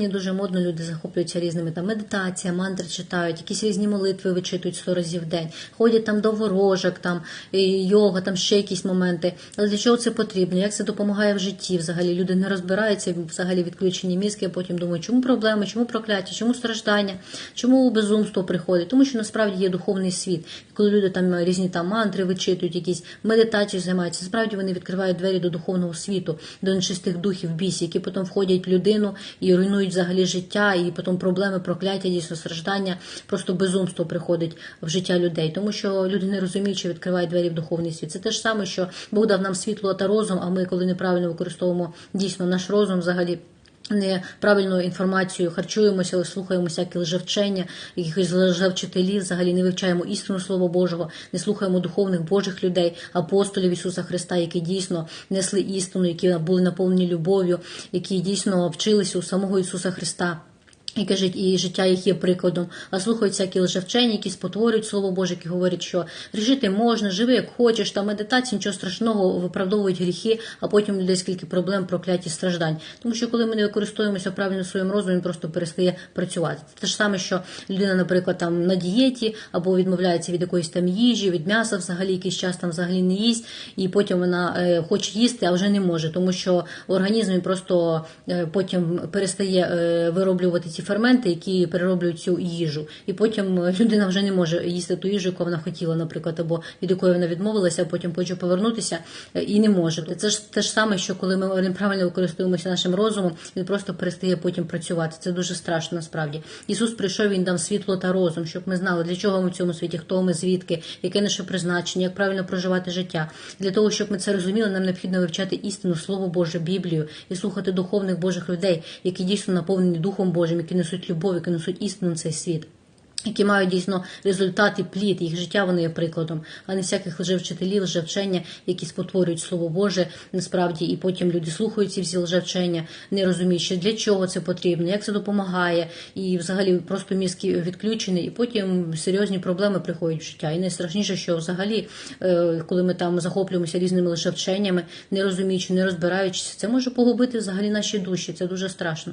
Нині дуже модно люди захоплюються різними там медитація, мантри читають, якісь різні молитви вичитують сто разів в день, ходять там до ворожок, там йога, там ще якісь моменти. Але для чого це потрібно? Як це допомагає в житті? Взагалі люди не розбираються, взагалі відключені мізки, а потім думають, чому проблеми, чому прокляття, чому страждання, чому безумство приходить? Тому що насправді є духовний світ. І коли люди там різні там мантри вичитують, якісь медитації займаються, справді вони відкривають двері до духовного світу, до нечистих духів бісів, які потім входять в людину і руйнують взагалі життя, і потім проблеми, прокляття, дійсно страждання, просто безумство приходить в життя людей, тому що люди не розуміють, що відкривають двері в духовний світ. Це те ж саме, що Бог дав нам світло та розум, а ми, коли неправильно використовуємо дійсно наш розум, взагалі. Неправильною інформацією харчуємося, слухаємо всякі лжевчення, якихось лжевчителів, взагалі не вивчаємо істину Слова Божого, не слухаємо духовних Божих людей, апостолів Ісуса Христа, які дійсно несли істину, які були наповнені любов'ю, які дійсно вчилися у самого Ісуса Христа. І кажуть, і життя їх є прикладом, а слухають всякі лжевчені, які спотворюють слово Боже, які говорять, що жити можна, живи як хочеш, та медитація, нічого страшного, виправдовують гріхи, а потім людей скільки проблем, прокляті страждань. Тому що коли ми не використовуємося правильно своїм розумом, він просто перестає працювати. Це те ж саме, що людина, наприклад, там на дієті або відмовляється від якоїсь там їжі, від м'яса, взагалі якийсь час там взагалі не їсть, і потім вона е, хоче їсти, а вже не може, тому що організм він просто е, потім перестає е, вироблювати ці ферменти, які перероблюють цю їжу. І потім людина вже не може їсти ту їжу, яку вона хотіла, наприклад, або від якої вона відмовилася, а потім хоче повернутися е, і не може. Це ж те ж саме, що коли ми неправильно використовуємося нашим розумом, він просто перестає потім працювати. Це дуже страшно насправді. Ісус прийшов, він дав світло та розум, щоб ми знали, для чого ми в цьому світі, хто ми, звідки, яке наше призначення, як правильно проживати життя. Для того, щоб ми це розуміли, нам необхідно вивчати істину, Слово Боже, Біблію і слухати духовних Божих людей, які дійсно наповнені Духом Божим, які несуть любов, які несуть істину на цей світ. Які мають дійсно результат і плід, їх життя вони є прикладом, а не всяких лжевчителів, лжевчення, які спотворюють слово Боже насправді, і потім люди слухають ці всі лжевчення, не розуміють, що для чого це потрібно, як це допомагає, і взагалі просто мізки відключені, і потім серйозні проблеми приходять в життя. І найстрашніше, що взагалі, е, коли ми там захоплюємося різними лжевченнями, не розуміючи, не розбираючись, це може погубити взагалі наші душі. Це дуже страшно.